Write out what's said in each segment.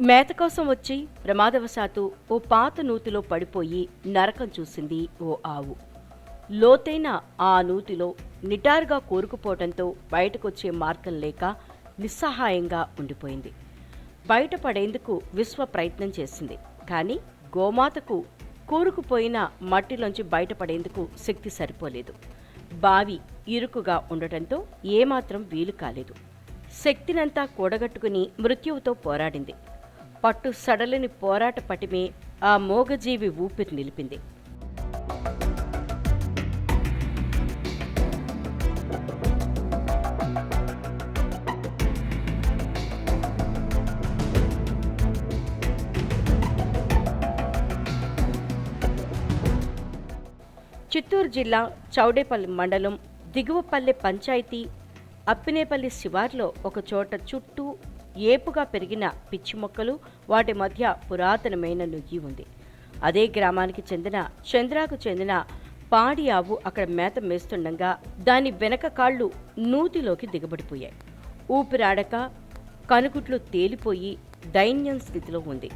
మేత కోసం వచ్చి ప్రమాదవశాత్తు ఓ పాత నూతిలో పడిపోయి నరకం చూసింది ఓ ఆవు. లోతైన ఆ నూతిలో నిటారుగా కూరుకుపోవడంతో బయటకొచ్చే మార్గం లేక నిస్సహాయంగా ఉండిపోయింది. బయటపడేందుకు విశ్వ ప్రయత్నం చేసింది. కానీ గోమాతకు కూరుకుపోయిన మట్టిలోంచి బయటపడేందుకు శక్తి సరిపోలేదు. బావి ఇరుకుగా ఉండటంతో ఏమాత్రం వీలు కాలేదు. శక్తినంతా కూడగట్టుకుని మృత్యువుతో పోరాడింది. పట్టు సడలిని పోరాట పటిమే ఆ మోగజీవి ఊపిరి నిలిపింది. చిత్తూరు జిల్లా చౌడేపల్లి మండలం దిగువపల్లె పంచాయతీ అప్పినేపల్లి శివార్లో ఒక చోట చుట్టూ ఏపుగా పెరిగిన పిచ్చి మొక్కలు వాటి మధ్య పురాతనమైన నుయ్యి ఉంది. అదే గ్రామానికి చెందిన చంద్రాకు చెందిన పాడి ఆవు అక్కడ మేత మేస్తుండగా దాని వెనక కాళ్ళు నూతిలోకి దిగబడిపోయాయి. ఊపిరాడక కనుగుట్లు తేలిపోయి దైన్యం స్థితిలో ఉంది.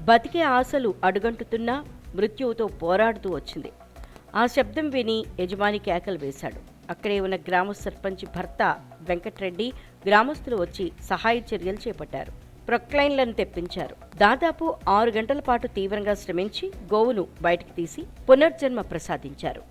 బతికే ఆశలు అడుగంటుతున్నా మృత్యువుతో పోరాడుతూ వచ్చింది. ఆ శబ్దం విని యజమాని కేకలు వేశాడు. అక్కడే ఉన్న గ్రామ సర్పంచ్ భర్త వెంకట్రెడ్డి గ్రామస్తులు వచ్చి సహాయ చర్యలు చేపట్టారు. ప్రొక్లైన్లను తెప్పించారు. దాదాపు ఆరు గంటల పాటు తీవ్రంగా శ్రమించి గోవును బయటకు తీసి పునర్జన్మ ప్రసాదించారు.